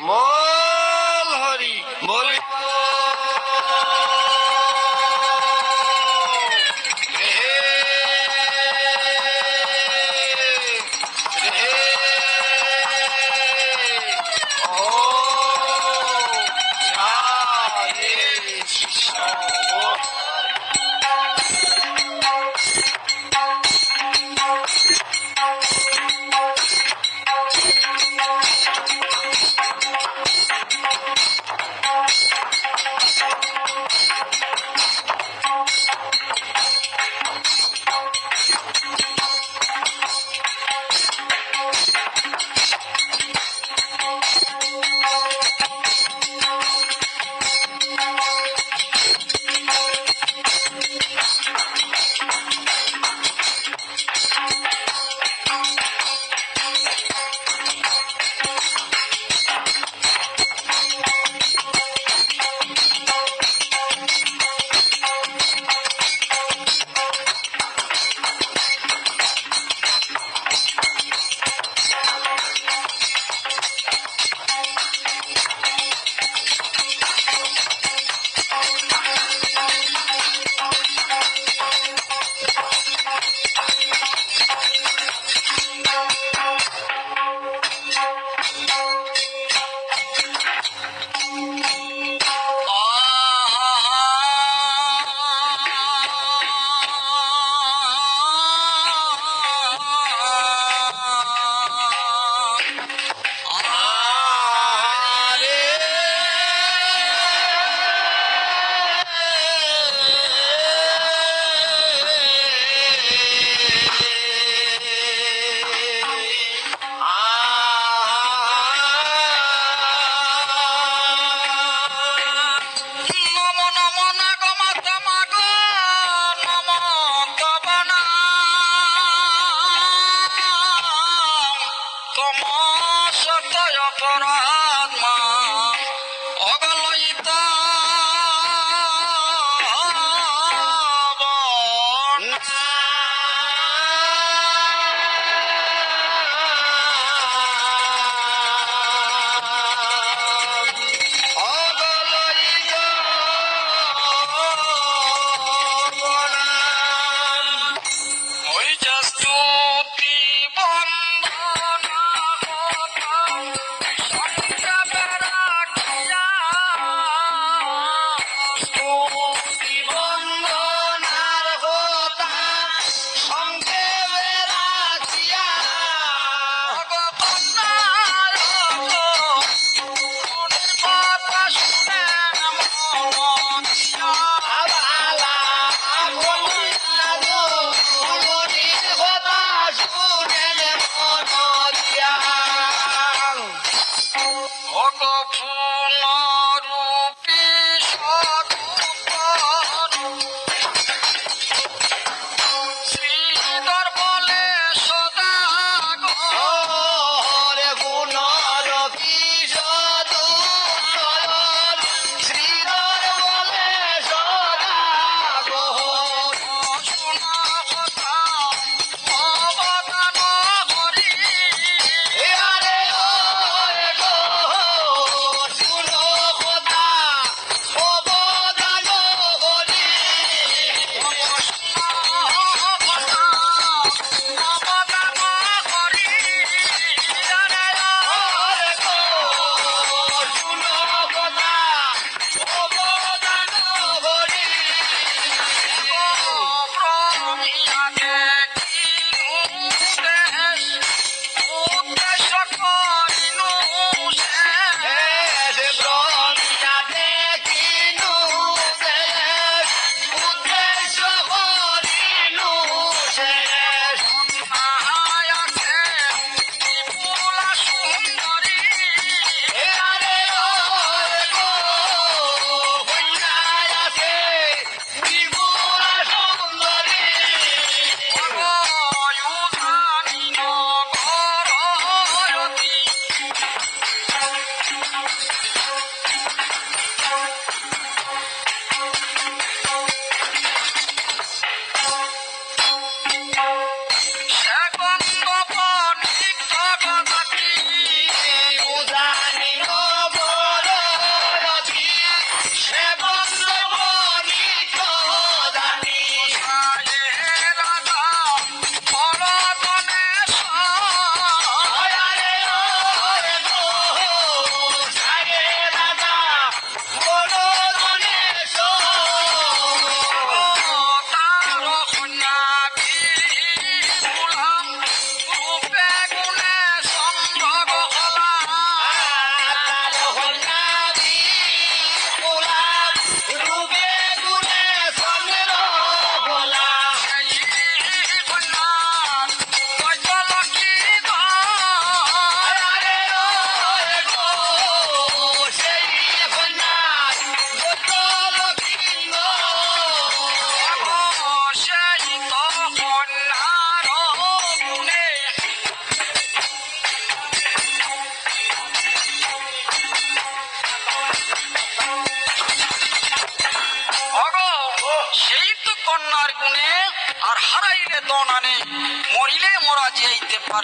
বল হরি বলি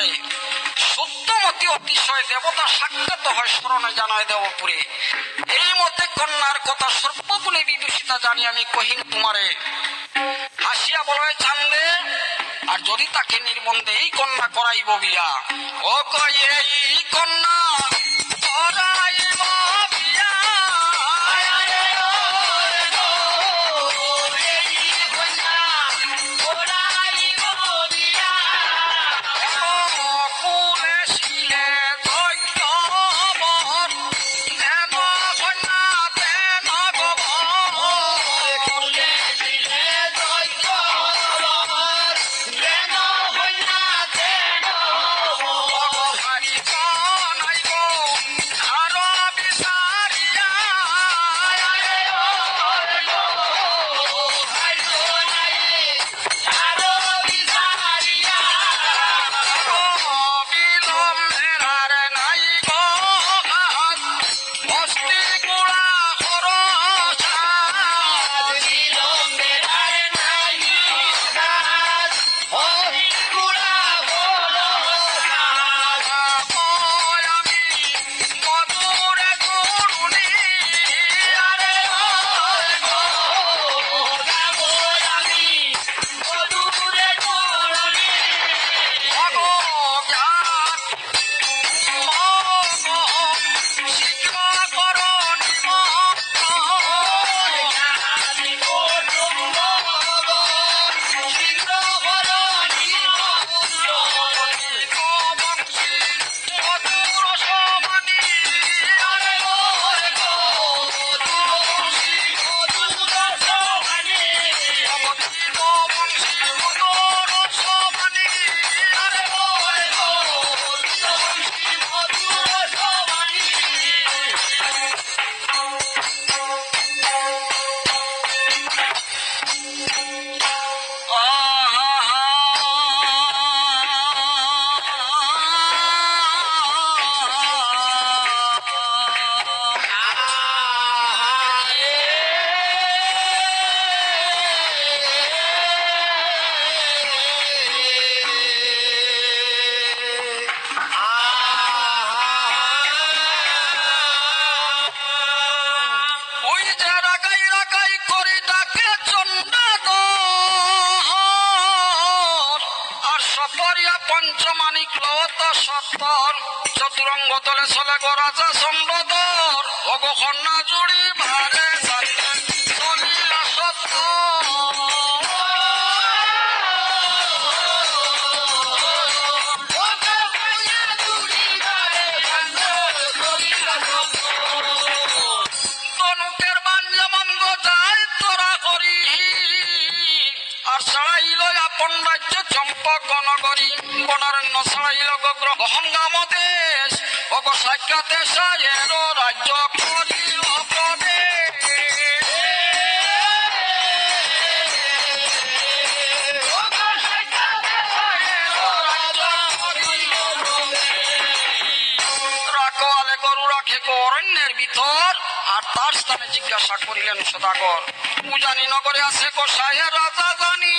কালে সত্যমতি অতিশয় দেবতা সাক্ষাত হয় স্মরণে জানায় দেবপুরে। এই মতে কন্যার কথা সর্বগুলি বিদূষিতা জানি আমি কহিন তোমারে। হাসিয়া বলয়, ছানলে, আর যদি তাকে নির্বন্ধে এই কন্যা করাইব বিয়া? ও কয়, এই কন্যা কাতে সায়ের রাজ্য করিল প্রবে অরণ্যের ভিতর, আর তার স্থানে জিজ্ঞাসা করিলেন সদাগর পূজানি নগরে আছে গোসাইয়ের রাজা জানি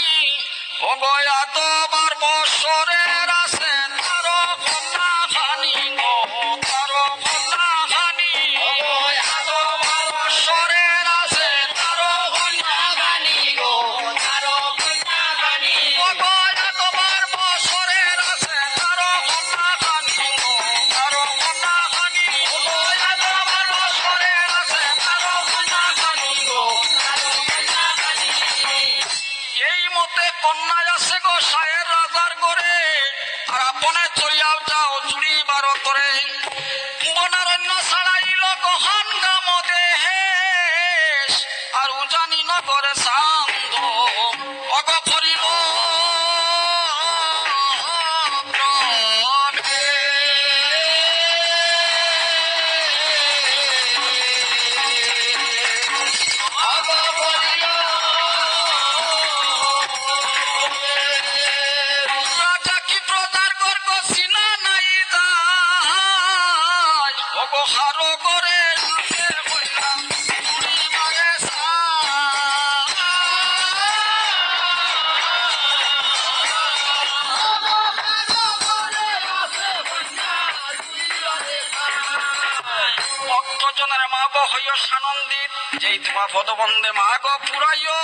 ও গয়া তো বার বছর হইয় সানন্দিত যেই তোমা পদবন্দে মাগ পুরাইয়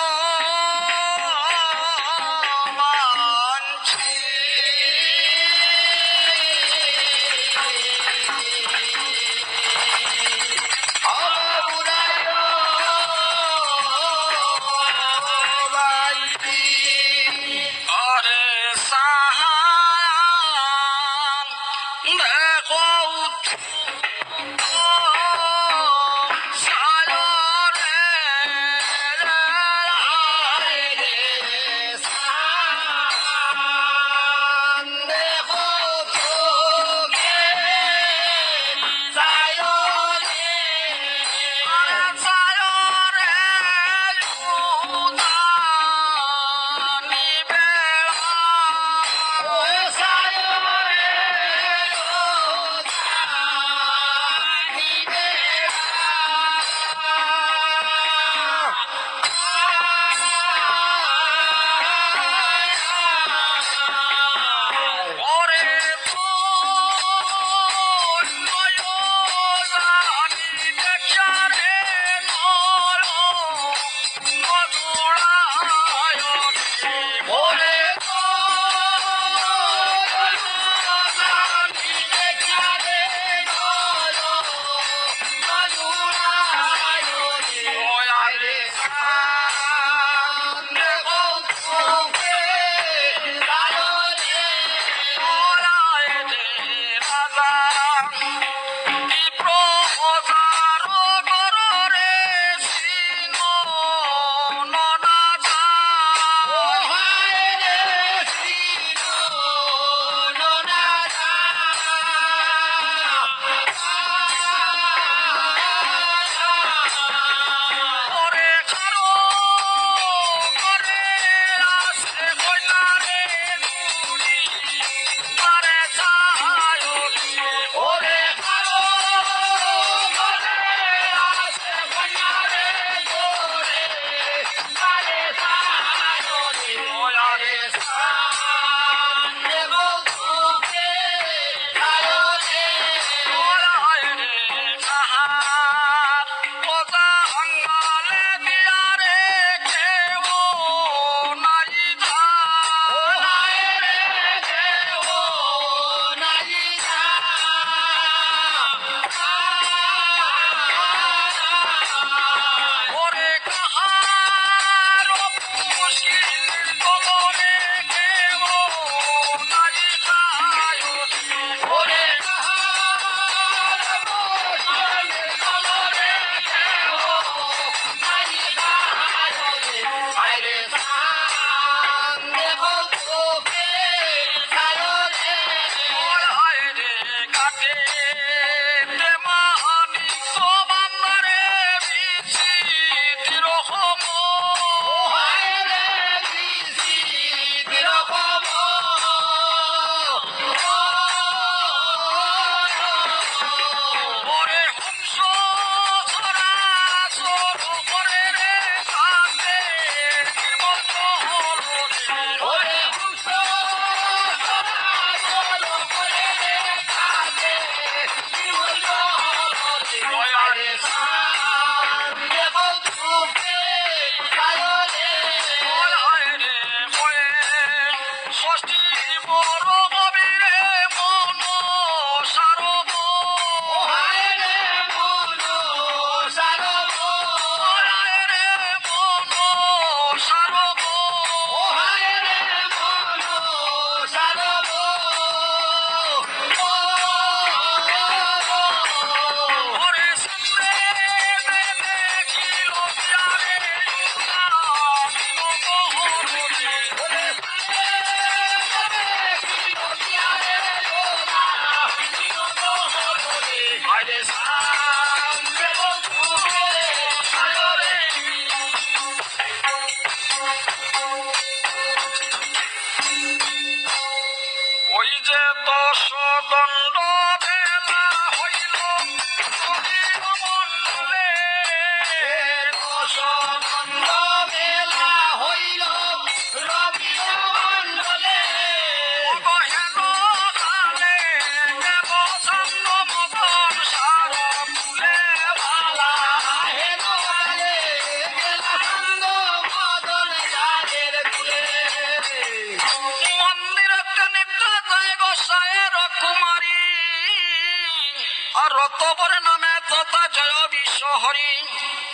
হরি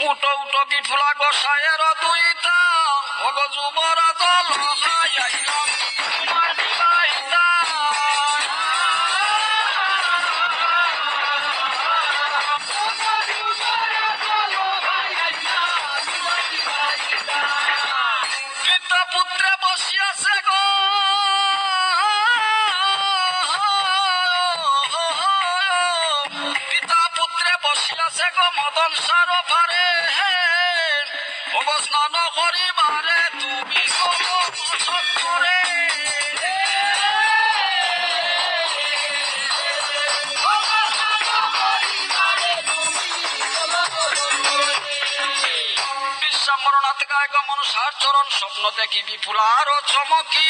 উটো উটো বিফুলা গোসায়ের দুইটা। ভগজুবর দল হাই তোমার বিশ্বামরণাথ গায় গমন সার চরণ স্বপ্ন দেখি বিপুলার চমকি।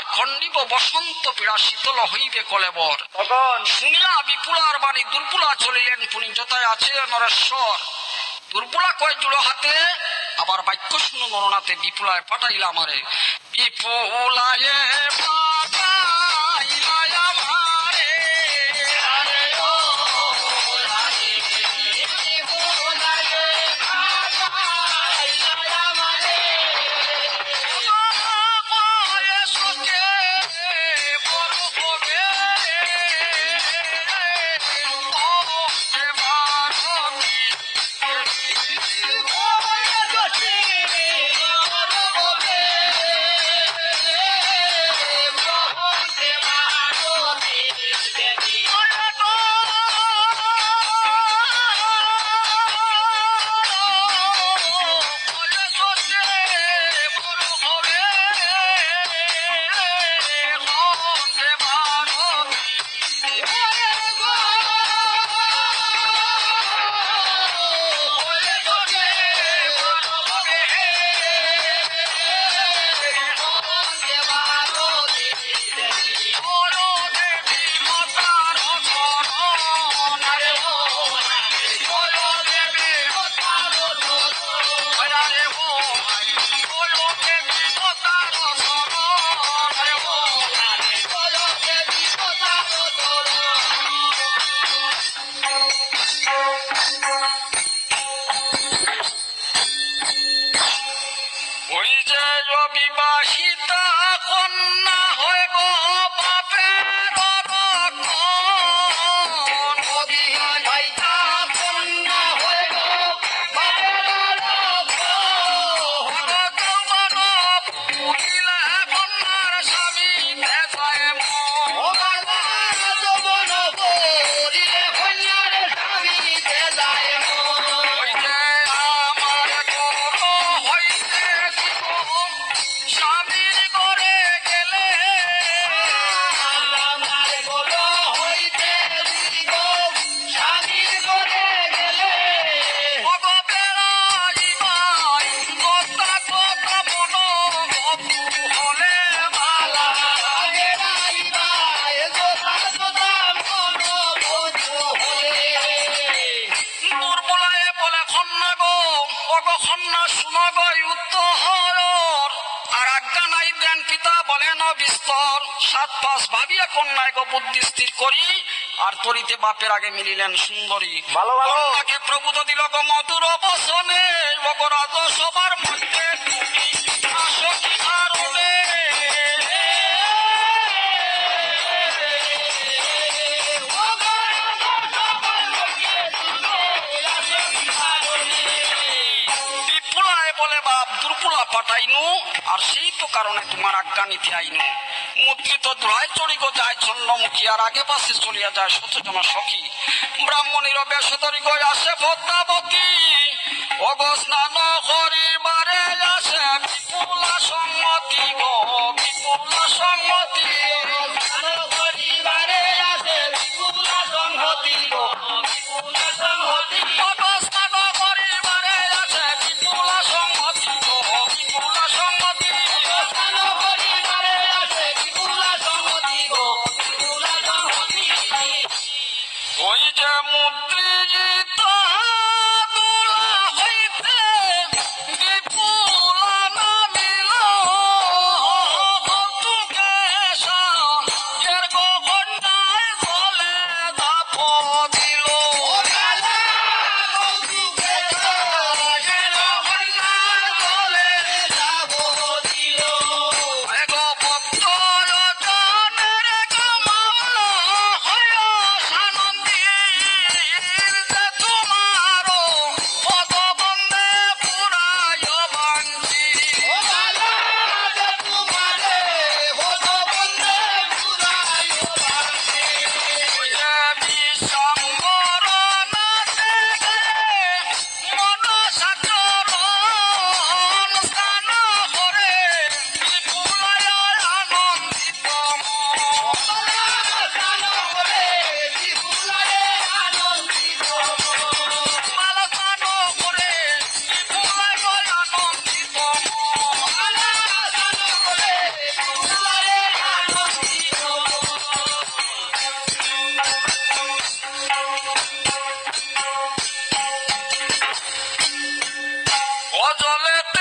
আর খণ্ডিব বসন্ত পীড়া শীতল হইবে কলেবর। তখন শুনিয়া বিপুলার বাণী দুর্বুলা চলিলেন পুনি যথায় আছে নরেশ্বর। দুর্বলা কয় জুড়ো হাতে আবার বাক্য শুনো গণনাতে বিপুলায় পাঠাইলাম আমারে। বিপুলায় কন্যা শুনগই উত্তর আর আজ্ঞা নাই দেন পিতা বলেন বিস্তর সাত পাঁচ ভাবিয়া কন্যায় গো বুদ্ধি স্থির করি আর তরিতে বাপের আগে মিলিলেন সুন্দরী ভালো, ভালো। প্রভুত দিল গো মধুর বসনে ওগো পাঠাইনু আর সেই তো কারণে তোমার আজ্ঞা নিতে আইনু। মুদ্রিত দ্রয় চড়িগ যায় চন্দ্রমুখী আর আগে পাশে চলিয়া যায় শত জন সখী। ব্রাহ্মণীর বেশধরি গয় আসে ভদ্রাবতী। অগ স্নান Let